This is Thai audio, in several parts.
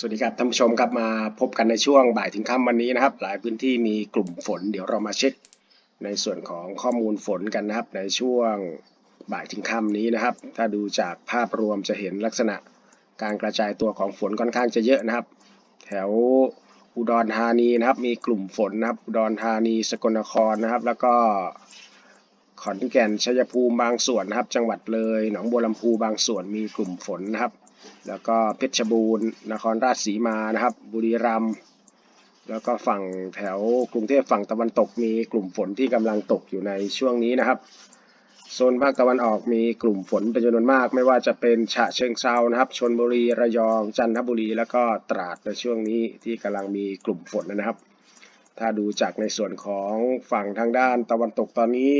สวัสดีครับท่านผู้ชมครับมาพบกันในช่วงบ่ายถึงค่ำวันนี้นะครับ หลายพื้นที่มีกลุ่มฝน เดี๋ยวเรามาเช็ค ในส่วนของข้อมูลฝนกันนะครับ ในช่วงบ่ายถึงค่ำนี้นะครับ ถ้าดูจากภาพรวมจะเห็นลักษณะการกระจายตัวของฝนค่อนข้างจะเยอะนะครับ แถวอุดรธานีนะครับ มีกลุ่มฝนนะครับ อุดรธานีสกลนครนะครับ แล้วก็ขอนแก่นชัยภูมิบางส่วนนะครับ จังหวัดเลยหนองบัวลำพูบางส่วนมีกลุ่มฝนนะครับ แล้วก็เพชรบูรณ์ นครราชสีมานะครับ บุรีรัมย์แล้วก็ฝั่งแถวกรุงเทพฝั่งตะวันตกมีกลุ่มฝนที่กำลังตกอยู่ในช่วงนี้นะครับโซนภาคตะวันออกมีกลุ่มฝนเป็นจำนวนมาก ไม่ว่าจะเป็นฉะเชิงเซานะครับชนบุรีระยองจันทบุรี แล้วก็ตราดในช่วงนี้ที่กำลังมีกลุ่มฝนนะครับ ถ้าดูจากในส่วนของฝั่งทางด้านตะวันตกตอนนี้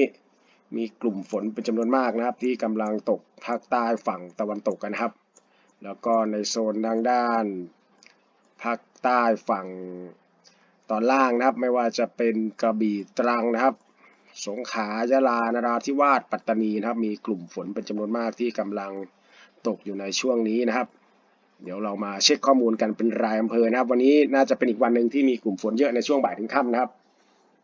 มีกลุ่มฝนเป็นจำนวนมากนะครับ ที่กำลังตกภาคใต้ฝั่งตะวันตกกันครับ แล้วก็ในโซนทางด้านภาคใต้ฝั่งตอนล่างนะครับ ไม่ว่าจะเป็นกระบี่ตรังนะครับ สงขลายะลานราธิวาสปัตตานีนะครับ มีกลุ่มฝนเป็นจำนวนมากที่กำลังตกอยู่ในช่วงนี้นะครับ เดี๋ยวเรามาเช็คข้อมูลกันเป็นรายอำเภอนะครับ วันนี้น่าจะเป็นอีกวันหนึ่งที่มีกลุ่มฝนเยอะในช่วงบ่ายถึงค่ำนะครับ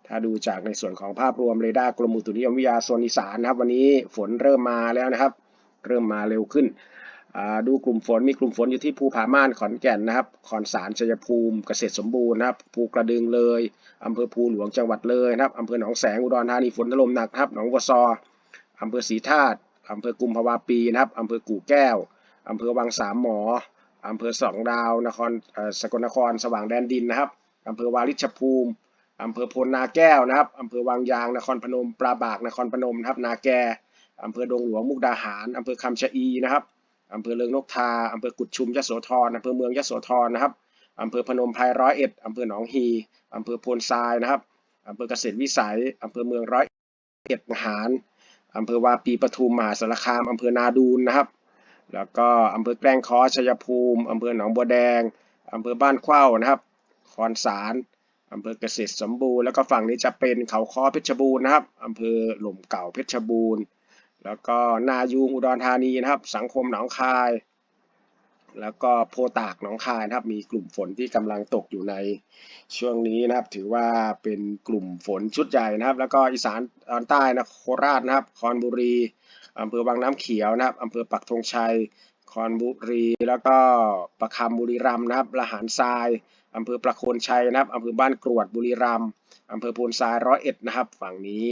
ถ้าดูจากในส่วนของภาพรวมเรดาร์กรมอุตุนิยมวิทยาโซนอีสานนะครับ วันนี้ฝนเริ่มมาแล้วนะครับ เริ่มมาเร็วขึ้น ดูกลุ่มฝนมีกลุ่มฝนอยู่ที่ภูผาม่านขอนแก่นนะครับ ขอนสารชัยภูมิ เกษตรสมบูรณ์นะครับ ภูกระดึงเลยอำเภอภูหลวงจังหวัดเลยนะครับอำเภอหนองแสงอุดรธานีฝนถล่มหนักครับหนองวัวซออำเภอศรีธาตุอำเภอกุมภาวาปีนะครับอำเภอกู่แก้วอำเภอวังสามหมออำเภอสองดาวนครสกลนครสว่างแดนดินนะครับอำเภอวาริชภูมิอำเภอพลนาแก้วนะครับอำเภอวังยางนครพนมปราบากนครพนมนะครับนาแกอำเภอดงหลวงมุกดาหารอำเภอคำชะอีนะครับ อำเภอเลิงนกทาอำเภอกุดชุมยโสธรอำเภอเมืองยโสธรนะครับอำเภอพนมไพรร้อยเอ็ดอำเภอหนองฮีอำเภอโพนทรายนะครับอำเภอเกษตรวิสัยอำเภอเมืองร้อยเอ็ดหารอำเภอวาปีปทุมมหาสารคามอำเภอนาดูนนะครับ แล้วก็อำเภอแกล้งคอชัยภูมิอำเภอหนองบัวแดงอำเภอบ้านเข้าวนะครับ คอนสารอำเภอเกษตรสมบูรณ์แล้วก็ฝั่งนี้จะเป็นเขาค้อเพชรบูรณ์นะครับอำเภอหล่มเก่าเพชรบูรณ์ แล้วก็นายูงอุดรธานีนะครับ สังคมหนองคาย แล้วก็โพตากหนองคายนะครับ มีกลุ่มฝนที่กำลังตกอยู่ในช่วงนี้นะครับ ถือว่าเป็นกลุ่มฝนชุดใหญ่นะครับ แล้วก็อีสานตอนใต้นะโคราชนะครับ คอนบุรีอำเภอวังน้ำเขียวนะครับอำเภอปักธงชัย คอนบุรี แล้วก็ประคำบุรีรัมย์นะครับละหารทรายอำเภอประโคนชัยนะครับอำเภอบ้านกรวดบุรีรัมย์อำเภอโพนทรายร้อยเอ็ดนะครับ ฝั่งนี้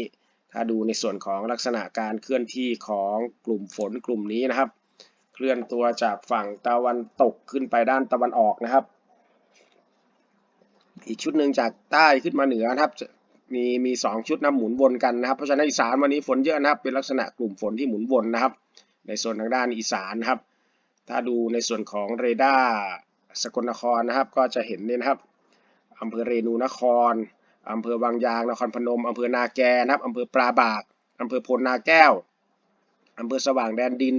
ถ้าดูในส่วนของลักษณะการเคลื่อนที่ของกลุ่มฝนกลุ่มนี้นะครับ เคลื่อนตัวจากฝั่งตะวันตกขึ้นไปด้านตะวันออกนะครับ อีกชุดหนึ่งจากใต้ขึ้นมาเหนือนะครับ มีมีสองชุดนะหมุนวนกันนะครับ เพราะฉะนั้นอีสานวันนี้ฝนเยอะนะครับ เป็นลักษณะกลุ่มฝนที่หมุนวนนะครับ ในส่วนทางด้านอีสานนะครับ ถ้าดูในส่วนของเรดาร์สกลนครนะครับ ก็จะเห็นเนี่ยนะครับอำเภอเรนูนคร อำเภอวังยาง นครพนม อำเภอนาแกนะครับอำเภอปราบากอำเภอพลนาแก้วอำเภอสว่างแดนดิน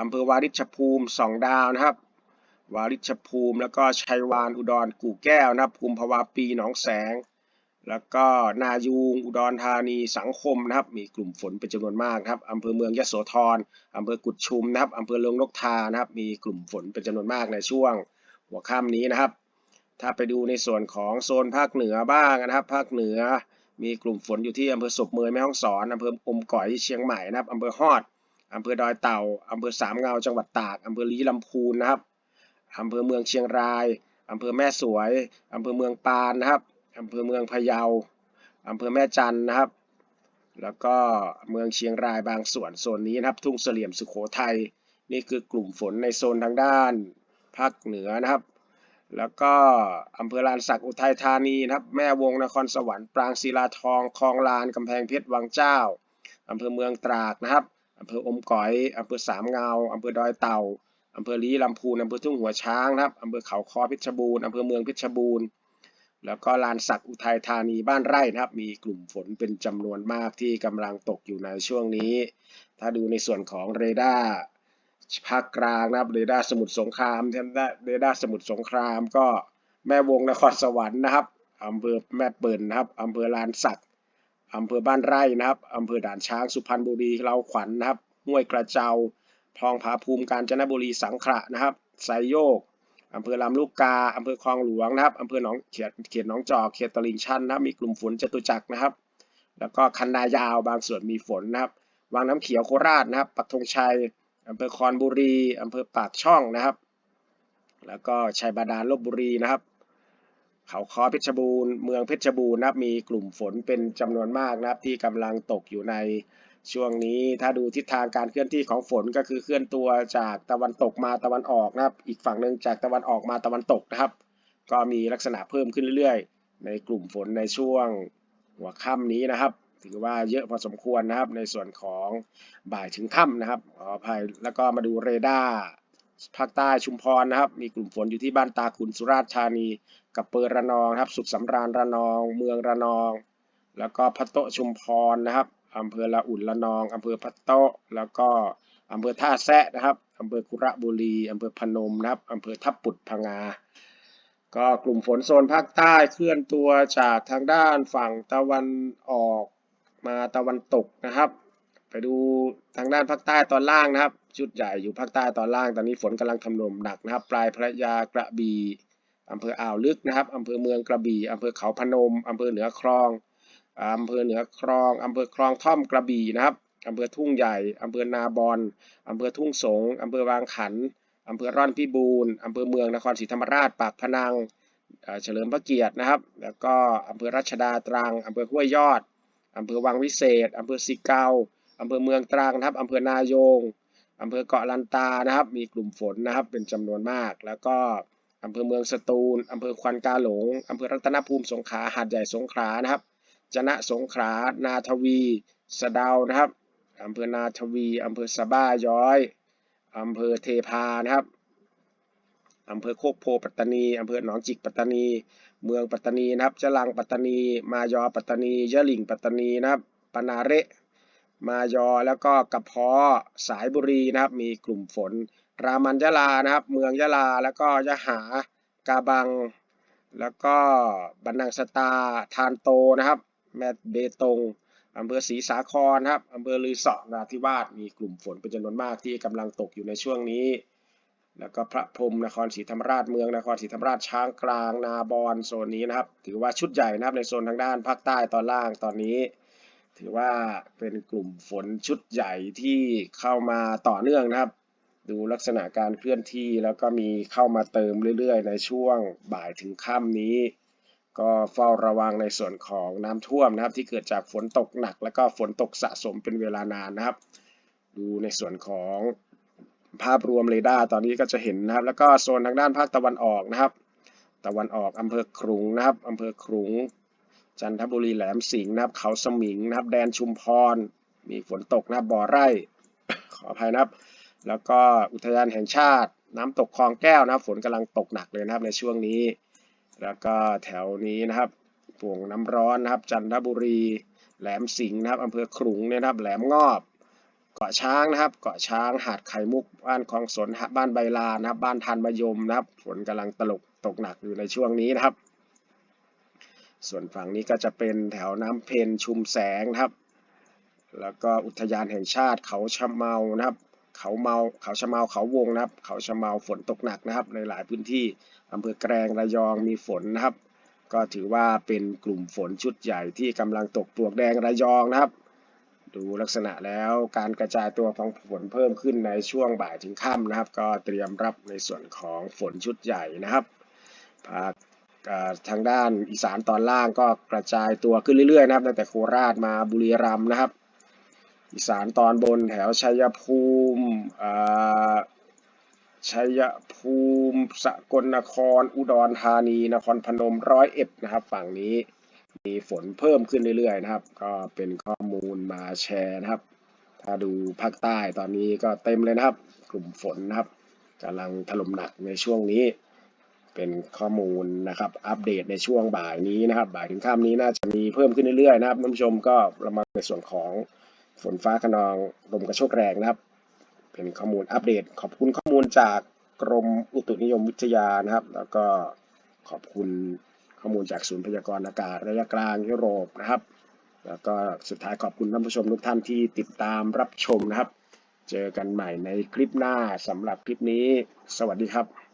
อำเภอวาริชภูมิสองดาวนะครับ วาริชภูมิ แล้วก็ชัยวานอุดรกู่แก้วนะครับภูมิภาวะปีหนองแสง แล้วก็นายูงอุดรธานีสังคมนะครับ มีกลุ่มฝนเป็นจำนวนมากครับอำเภอเมืองยโสธรอำเภอกุดชุมนะครับอำเภอเลิงนกทานะครับ มีกลุ่มฝนเป็นจำนวนมากในช่วงหัวค่ำนี้นะครับ ถ้าไปดูในส่วนของโซนภาคเหนือบ้างนะครับ ภาคเหนือมีกลุ่มฝนอยู่ที่อำเภอศพเมยแม่ฮ่องสอนอำเภออมก๋อยเชียงใหม่นะครับอำเภอฮอดอำเภอดอยเต่าอำเภอสามเงาจังหวัดตากอำเภอลี้ลำพูนนะครับอำเภอเมืองเชียงรายอำเภอแม่สวยอำเภอเมืองปานนะครับอำเภอเมืองพะเยาอำเภอแม่จันนะครับ แล้วก็เมืองเชียงรายบางส่วนโซนนี้นะครับทุ่งเสลี่ยมสุโขทัยนี่คือกลุ่มฝนในโซนทางด้านภาคเหนือนะครับ แล้วก็อำเภอลานสักอุทัยธานีนะครับ แม่วงนครสวรรค์ปรางศิลาทองคลองลานกำแพงเพชรวังเจ้าอำเภอเมืองตราดนะครับอำเภออมก๋อยอำเภอสามเงาอำเภอดอยเต่าอำเภอลีลำพูนอำเภอทุ่งหัวช้างนะครับอำเภอเขาคอเพชรบูรณ์อำเภอเมืองเพชรบูรณ์แล้วก็ลานสักอุทัยธานีบ้านไร่นะครับ มีกลุ่มฝนเป็นจำนวนมากที่กำลังตกอยู่ในช่วงนี้ ถ้าดูในส่วนของเรดาร์ ภาคกลางนะครับเรดาร์สมุทรสงครามทำได้เรดาร์สมุทรสงครามก็แม่วงนครสวรรค์นะครับอำเภอแม่เปิ่นนะครับอำเภอลานสักอำเภอบ้านไร่นะครับอำเภอด่านช้างสุพรรณบุรีเราขวัญนะครับห้วยกระเจ้าทองผาภูมิกาญจนบุรีสังขละนะครับไซโยกอำเภอลำลูกกาอำเภอคลองหลวงนะครับอำเภอหนองเขียดเขตหนองจอกเขตตลิ่งชันนะครับมีกลุ่มฝนจตุจักรนะครับ แล้วก็คันนายาวบางส่วนมีฝนนะครับ วังน้ำเขียวโคราชนะครับ ปักธงชัย อำเภอคอนบุรีอำเภอปากช่องนะครับ แล้วก็ชัยบาดาลลบบุรีนะครับ เขาคอเพชรบูรณ์เมืองเพชรบูรณ์นะครับมีกลุ่มฝนเป็นจำนวนมากนะครับ ที่กำลังตกอยู่ในช่วงนี้ถ้าดูทิศทางการเคลื่อนที่ของฝนก็คือเคลื่อนตัวจากตะวันตกมาตะวันออกนะครับ อีกฝั่งหนึ่งจากตะวันออกมาตะวันตกนะครับ ก็มีลักษณะเพิ่มขึ้นเรื่อยๆ ในกลุ่มฝนในช่วงหัวค่ำนี้นะครับ ถือว่าเยอะพอสมควรนะครับ ในส่วนของบ่ายถึงค่ำนะครับขออภัยแล้วก็มาดูเรดาร์ภาคใต้ชุมพรนะครับ มีกลุ่มฝนอยู่ที่บ้านตาขุนสุราษฎร์ธานี กับเปอร์ระนองครับ สุขสำราญระนอง เมืองระนอง แล้วก็พัตโตชุมพรนะครับอำเภอละอุ่นระนองอำเภอพัตโตแล้วก็อำเภอท่าแซะนะครับอำเภอคุระบุรีอำเภอพนมนะครับอำเภอทับปุดพังงา ก็กลุ่มฝนโซนภาคใต้เคลื่อนตัวจากทางด้านฝั่งตะวันออก มาตะวันตกนะครับ ไปดูทางด้านภาคใต้ตอนล่างนะครับ ชุดใหญ่อยู่ภาคใต้ตอนล่าง ตอนนี้ฝนกำลังทำนมหนักนะครับ ปลายพระยากระบี่อำเภออ่าวลึกนะครับอำเภอเมืองกระบี่อำเภอเขาพนมอำเภอเหนือคลองอำเภอเหนือคลองอำเภอคลองท่อมกระบี่นะครับอำเภอทุ่งใหญ่อำเภอนาบอนอำเภอทุ่งสงอำเภอบางขันอำเภอร่อนพิบูลอำเภอเมืองนครศรีธรรมราชปากพนังเอ่อเฉลิมพระเกียรตินะครับ แล้วก็อำเภอรัชดาตรังอำเภอห้วยยอด อำเภอวังวิเศษอำเภอสิเกาอำเภอเมืองตรังนะครับอำเภอนายงอำเภอเกาะลันตานะครับ มีกลุ่มฝนนะครับ เป็นจำนวนมาก แล้วก็อำเภอเมืองสตูลอำเภอควันกาหลงอำเภอรัตนภูมิสงขลาหาดใหญ่สงขลานะครับ จนะสงขลานาทวีสะเดานะครับอำเภอนาทวีอำเภอสะบ้าย้อยอำเภอเทพานะครับอำเภอโคกโพปัตตานีอำเภอหนองจิกปัตตานี เมืองปัตตานีนะครับจลังปัตตานี มายอปัตตานียะลิงปัตตานีนะครับปนาเระมายอแล้วก็กระเพาะสายบุรีนะครับ มีกลุ่มฝน รามันยะลานะครับ เมืองยะลาแล้วก็ยะหากาบัง แล้วก็บันนังสตาทานโตนะครับ แมตเบตงอำเภอศรีสาครนะครับอำเภอลือเสาะนาธิวาสมีกลุ่มฝนเป็นจำนวนมากที่กำลังตกอยู่ในช่วงนี้ แล้วก็พระพรมนครศรีธรรมราชเมืองนครศรีธรรมราชช้างกลางนาบอนโซนนี้นะครับ ถือว่าชุดใหญ่นะครับในโซนทางด้านภาคใต้ตอนล่างตอนนี้ ถือว่าเป็นกลุ่มฝนชุดใหญ่ที่เข้ามาต่อเนื่องนะครับ ดูลักษณะการเคลื่อนที่แล้วก็มีเข้ามาเติมเรื่อยๆ ในช่วงบ่ายถึงค่ำนี้ ก็เฝ้าระวังในส่วนของน้ำท่วมนะครับ ที่เกิดจากฝนตกหนัก แล้วก็ฝนตกสะสมเป็นเวลานานนะครับ ดูในส่วนของ ภาพรวมเรดาร์ตอนนี้ก็จะเห็นนะครับ แล้วก็โซนทางด้านภาคตะวันออกนะครับ ตะวันออกอำเภอขลุงนะครับอำเภอขลุง จันทบุรีแหลมสิงห์นะครับ เขาสมิงนะครับ แดนชุมพร มีฝนตกนะครับบ่อไร่ ขออภัยนะครับ แล้วก็อุทยานแห่งชาติ น้ำตกคลองแก้วนะครับ ฝนกำลังตกหนักเลยนะครับในช่วงนี้ แล้วก็แถวนี้นะครับป่งน้ำร้อนนะครับ จันทบุรี แหลมสิงห์นะครับอำเภอขลุงเนี่ยนะครับ แหลมงอบ เกาะช้างนะครับ เกาะช้าง หาดไข่มุก บ้านคลองสน บ้านใบลานะครับ บ้านทานมะยมนะครับ ฝนกำลังตลกตกหนักอยู่ในช่วงนี้นะครับ ส่วนฝั่งนี้ก็จะเป็นแถวน้ำเพนชุมแสงนะครับ แล้วก็อุทยานแห่งชาติเขาชะเมานะครับ เขาเมา เขาชะเมา เขาวงนะครับ เขาชะเมาฝนตกหนักนะครับ ในหลายพื้นที่อำเภอแกลงระยองมีฝนนะครับ ก็ถือว่าเป็นกลุ่มฝนชุดใหญ่ที่กำลังตกปลวกแดงระยองนะครับ ดูลักษณะแล้วการกระจายตัวของฝนเพิ่มขึ้นในช่วงบ่ายถึงค่ำนะครับ ก็เตรียมรับในส่วนของฝนชุดใหญ่นะครับภาคทางด้านอีสานตอนล่างก็กระจายตัวขึ้นเรื่อยๆนะครับตั้งแต่โคราชมาบุรีรัมย์นะครับ อีสานตอนบนแถวชัยภูมิชัยภูมิ สกลนคร อุดรธานี นครพนมร้อยเอ็ดนะครับ ฝั่งนี้ มีฝนเพิ่มขึ้นเรื่อยๆนะครับ ก็เป็นข้อมูลมาแชร์นะครับ ถ้าดูภาคใต้ตอนนี้ก็เต็มเลยนะครับ กลุ่มฝนนะครับกำลังถล่มหนักในช่วงนี้ เป็นข้อมูลนะครับ อัปเดตในช่วงบ่ายนี้นะครับ บ่ายถึงค่ำนี้น่าจะมีเพิ่มขึ้นเรื่อยๆนะครับท่านผู้ชมก็เรามาในส่วนของฝนฟ้าคะนองลมกระโชกแรงนะครับ เป็นข้อมูลอัปเดต ขอบคุณข้อมูลจากกรมอุตุนิยมวิทยานะครับ แล้วก็ขอบคุณ ข้อมูลจากศูนย์พยากรณ์อากาศระยะกลางยุโรปนะครับ แล้วก็สุดท้ายขอบคุณท่านผู้ชมทุกท่านที่ติดตามรับชมนะครับ เจอกันใหม่ในคลิปหน้าสำหรับคลิปนี้ สวัสดีครับ